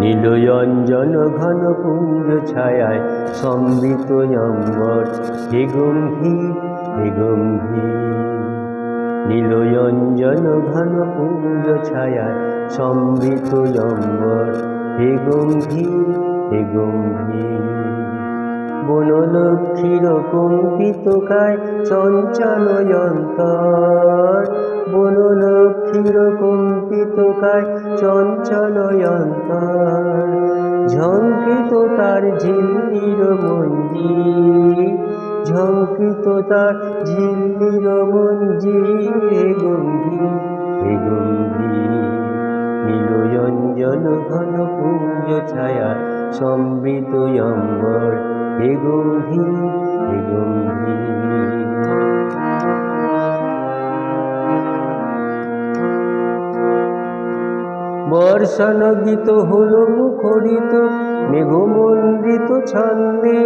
নীলয়ঞ্জন ঘন পুঞ্জ ছায়ায় সম্বিত হে গম্ভীর হে গম্ভীর। নীলয়ঞ্জন ঘন পুঞ্জ ছায়ায় সম্বিত হে গম্ভীর হে গম্ভীর। বনলক্ষ্মীর কম্পিত কায় চঞ্চল অন্তর বনলক্ষ্মীর কম্পিত কায় চঞ্চল অন্তর ঝঙ্কৃত তার ঝিল্লির মঞ্জির ঝঙ্কৃত তার ঝিল্লির মঞ্জির হে গম্ভীর হে গম্ভীর। নীলয়ঞ্জন ঘন পুঞ্জ ছায়া সম্বিত অম্বর। হে গম্ভীর হে গম্ভীর বর্ষণ গীত হলো মুখরিত মেঘমন্ডিত ছন্দে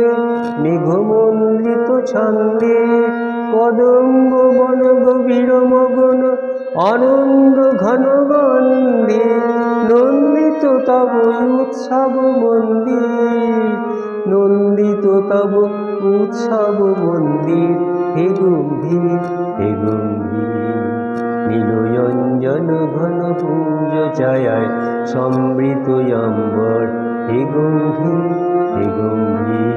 মেঘমন্ডিত ছন্দে। কদম্ব বন গভীর মগন, আনন্দ ঘন গন্ধে। নন্দিত তব উৎসব নন্দিত তব উৎসব মন্দির। হে গম্ভীর হে গম্ভীর নীলয়ঞ্জন ঘন পুঞ্জ ছায়ায় সমৃত অম্বর। হে গম্ভীর হে গম্ভীর।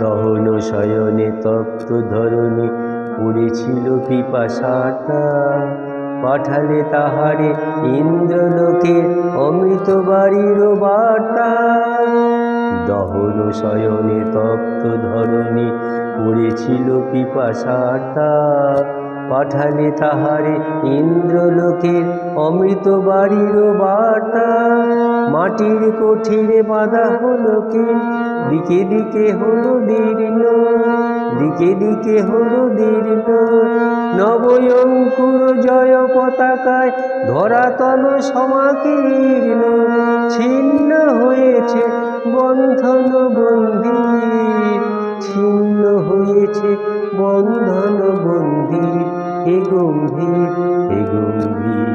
দহন শয়নে তপ্ত ধরণী পড়েছিল পিপাসাটা, পাঠালে তাহারে ইন্দ্রলোকে অমৃত বাড়ির বাটা। দহন শয়নে তপ্ত ধরণী পড়েছিল পিপাসাটা, পাঠালে তাহারে ইন্দ্রলোকের অমৃত বাড়ির বাটা। মাটির কঠিনে বাঁধা হলো কে? দিকে দিকে হলো দীর্ণ দিকে দিকে হলো দীর্ণ নবয়ঙ্কুর জয় পতাকায় ধরাতল সমাকীর্ণ ছিন্ন হয়েছে বন্ধন বন্দির ছিন্ন হয়েছে বন্ধন বন্দির হে গম্ভীর হে গম্ভীর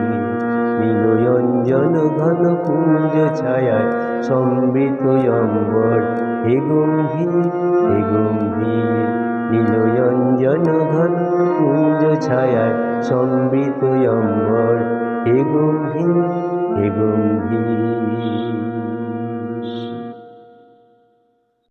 নীলয়ঞ্জন ঘন কুঞ্জ ছায়ায় সমৃত অম্বর। হে গম্ভীর হে গম্ভীর নীলয়ঞ্জন ঘন কুঞ্জ ছায়ার সমৃত অম্বর। হে গম্ভীর হে গম্ভীর।